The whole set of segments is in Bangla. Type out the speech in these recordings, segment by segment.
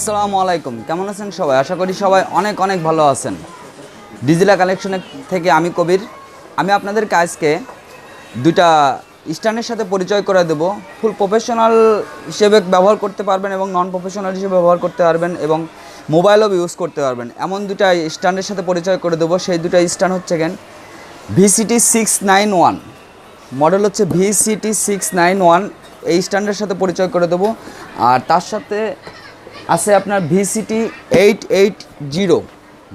আসসালামু আলাইকুম। কেমন আছেন সবাই? আশা করি সবাই অনেক অনেক ভালো আছেন। ডিজিলা কালেকশনের থেকে আমি কবির। আমি আপনাদের কাজকে দুইটা স্ট্যান্ডের সাথে পরিচয় করে দেব। ফুল প্রফেশনাল হিসেবে ব্যবহার করতে পারবেন এবং নন প্রফেশনাল হিসেবে ব্যবহার করতে পারবেন এবং মোবাইলও ইউজ করতে পারবেন। এমন দুটা স্ট্যান্ডের সাথে পরিচয় করে দেবো। সেই দুটা স্ট্যান্ড হচ্ছে gain VCT six nine one model হচ্ছে ভিসিটি সিক্স নাইন ওয়ান এই স্ট্যান্ডের সাথে পরিচয় করে দেবো। আর তার সাথে আছে আপনার VCT eight eight zero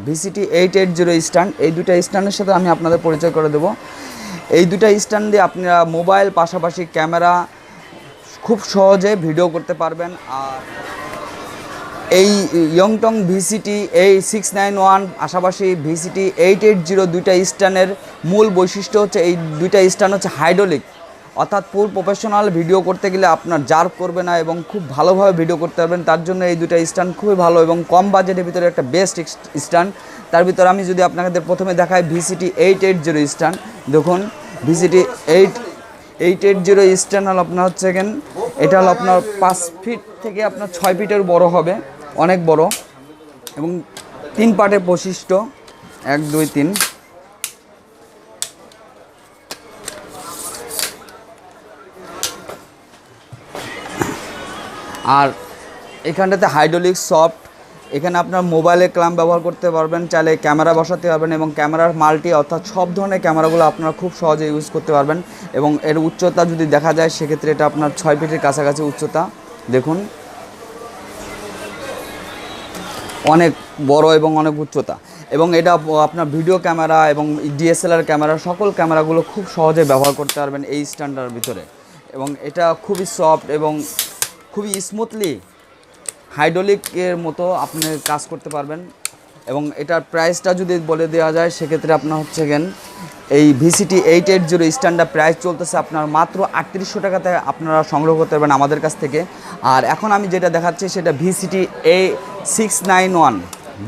VCT eight eight zero stand এই দুটা স্ট্যান্ডের সাথে আমি আপনাদের পরিচয় করে দেবো। এই দুটা স্ট্যান্ড দিয়ে আপনারা মোবাইল পাশাপাশি ক্যামেরা খুব সহজে ভিডিও করতে পারবেন। আর এই ইয়ংটং ভিসিটি এই সিক্স নাইন ওয়ান পাশাপাশি ভিসিটি এইট এইট জিরো দুইটা স্ট্যান্ডের মূল বৈশিষ্ট্য হচ্ছে, এই দুইটা স্ট্যান্ড হচ্ছে হাইড্রোলিক অর্থাৎ ফুল প্রফেশনাল ভিডিও করতে গেলে আপনার জার্ক করবে না এবং খুব ভালোভাবে ভিডিও করতে পারবেন। তার জন্য এই দুইটা স্ট্যান্ড খুবই ভালো এবং কম বাজেটের ভিতরে একটা বেস্ট স্ট্যান্ড তার ভিতরে আমি যদি আপনাদের প্রথমে দেখাই VCT eight eight zero stand দেখুন VCT eight eight eight zero stand হলো আপনার হচ্ছে এখান এটা হলো আপনার পাঁচ ফিট থেকে আপনার ছয় ফিটের বড় হবে, অনেক বড় এবং তিন পার্টের বৈশিষ্ট্য, এক, দুই, তিন। আর এখানটাতে হাইড্রোলিক সফট এখানে আপনার মোবাইলে ক্লাম ব্যবহার করতে পারবেন, চাইলে ক্যামেরা বসাতে পারবেন এবং ক্যামেরার মাল্টি অর্থাৎ সব ধরনের ক্যামেরাগুলো আপনারা খুব সহজে ইউজ করতে পারবেন এবং এর উচ্চতা যদি দেখা যায়, সেক্ষেত্রে এটা আপনার ছয় ফিটের কাছাকাছি উচ্চতা। দেখুন। অনেক বড় এবং অনেক উচ্চতা। এবং এটা আপনার ভিডিও ক্যামেরা এবং ডিএসএলআর ক্যামেরা সকল ক্যামেরাগুলো খুব সহজে ব্যবহার করতে পারবেন এই স্ট্যান্ডার ভিতরে। এবং এটা খুবই সফট এবং খুবই স্মুথলি হাইড্রোলিকের মতো আপনি কাজ করতে পারবেন এবং এটার প্রাইসটা যদি বলে দেওয়া যায়, সেক্ষেত্রে আপনার হচ্ছে গেন এই VCT eight eight zero standard price চলতেছে, আপনার মাত্র আটত্রিশশো টাকাতে আপনারা সংগ্রহ করতে পারবেন আমাদের কাছ থেকে। আর এখন আমি যেটা দেখাচ্ছি, সেটা VCT A six nine one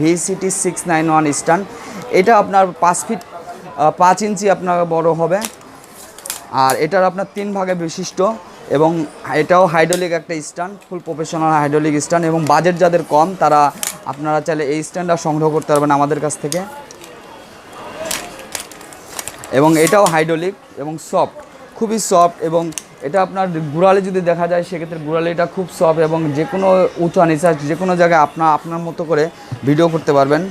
VCT six nine one stand এটা আপনার পাঁচ ফিট পাঁচ ইঞ্চি আপনার বড় হবে। আর এটার আপনার তিন ভাগে বিশিষ্ট। এবং এটাও হাইড্রোলিক একটা stand full professional hydraulic stand এবং বাজেট যাদের কম, তারা আপনারা চাইলে এই স্ট্যান্ডটা সংগ্রহ করতে পারবেন আমাদের কাছ থেকে। এবং এটাও হাইড্রোলিক এবং সফট খুবই সফট এবং এটা আপনার গুড়ালে যদি দেখা যায়, সেক্ষেত্রে গুড়ালিটা খুব সফট এবং যে কোনো উঁচা নিচা যে কোনো জায়গায় আপনার আপনার মতো করে ভিডিও করতে পারবেন।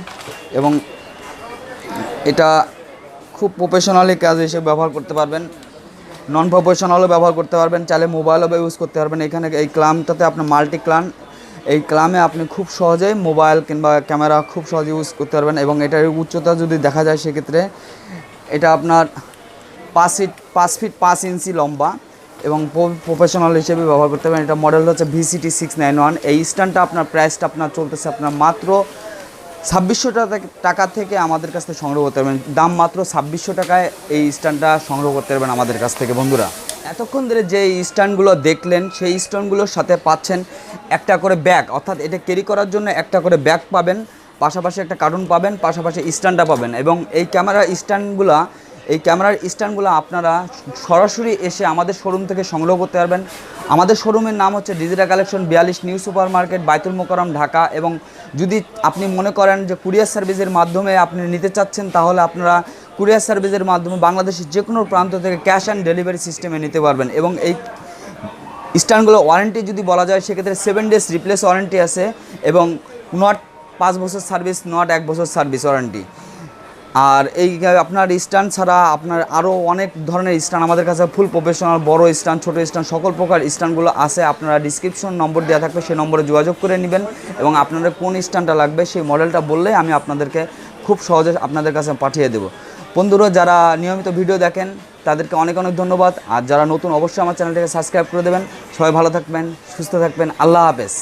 এবং এটা খুব প্রফেশনালি কাজ হিসেবে ব্যবহার করতে পারবেন। নন প্রফেশনালও ব্যবহার করতে পারবেন, চাইলে মোবাইলও ইউজ করতে পারবেন। এখানে এই ক্লামটাতে আপনার মাল্টি ক্লাম এই ক্লামে আপনি খুব সহজেই মোবাইল কিংবা ক্যামেরা খুব সহজে ইউজ করতে পারবেন এবং এটার উচ্চতা যদি দেখা যায় সেক্ষেত্রে এটা আপনার পাঁচ ফিট পাঁচ ফিট পাঁচ ইঞ্চি লম্বা এবং প্রফেশনাল হিসেবে ব্যবহার করতে পারবেন। এটা মডেল হচ্ছে ভিসিটি সিক্স নাইন ওয়ান এই স্ট্যান্ডটা আপনার প্রাইসটা আপনার চলতেছে আপনার মাত্র ছাব্বিশশো টাকা থেকে আমাদের কাছ থেকে সংগ্রহ করতে পারবেন। দাম মাত্র ছাব্বিশশো টাকায় এই স্ট্যান্ডটা সংগ্রহ করতে পারবেন আমাদের কাছ থেকে, বন্ধুরা। এতক্ষণ ধরে যে স্ট্যান্ডগুলো দেখলেন, সেই স্ট্যান্ডগুলোর সাথে পাচ্ছেন একটা করে ব্যাগ। অর্থাৎ এটা ক্যারি করার জন্য একটা করে ব্যাগ পাবেন, পাশাপাশি একটা কার্টুন পাবেন, পাশাপাশি স্ট্যান্ডটা পাবেন। এবং এই ক্যামেরা স্ট্যান্ডগুলো এই ক্যামেরার স্ট্যান্ডগুলো আপনারা সরাসরি এসে আমাদের শোরুম থেকে সংগ্রহ করতে পারবেন। আমাদের শোরুমের নাম হচ্ছে ডিজিটাল কালেকশন বিয়াল্লিশ new super market Baitul Mukarram Dhaka. এবং যদি আপনি মনে করেন যে কুরিয়ার সার্ভিসের মাধ্যমে আপনি নিতে চাচ্ছেন, তাহলে আপনারা কুরিয়ার সার্ভিসের মাধ্যমে বাংলাদেশের যে কোনো প্রান্ত থেকে ক্যাশ অ্যান্ড ডেলিভারি সিস্টেমে নিতে পারবেন। এবং এই স্ট্যান্ডগুলো ওয়ারেন্টি যদি বলা যায়, সেক্ষেত্রে সেভেন ডেজ রিপ্লেস ওয়ারেন্টি আছে এবং নট পাঁচ বছর সার্ভিস নট এক বছর সার্ভিস ওয়ারেন্টি আর এই আপনার স্ট্যান্ড ছাড়া আপনার আরও অনেক ধরনের স্ট্যান্ড আমাদের কাছে ফুল প্রফেশনাল বড় স্ট্যান্ড, ছোটো স্ট্যান্ড, সকল প্রকার স্ট্যান্ডগুলো আছে। আপনারা ডিসক্রিপশন নম্বর দেওয়া থাকবে, সেই নম্বরে যোগাযোগ করে নেবেন এবং আপনাদের কোন স্ট্যান্ডটা লাগবে সেই মডেলটা বললে আমি আপনাদেরকে খুব সহজে আপনাদের কাছে পাঠিয়ে দেবো। বন্ধুরা, যারা নিয়মিত ভিডিও দেখেন, তাদেরকে অনেক অনেক ধন্যবাদ। আর যারা নতুন, অবশ্যই আমার চ্যানেলটাকে সাবস্ক্রাইব করে দেবেন। সবাই ভালো থাকবেন, সুস্থ থাকবেন। আল্লাহ হাফেজ।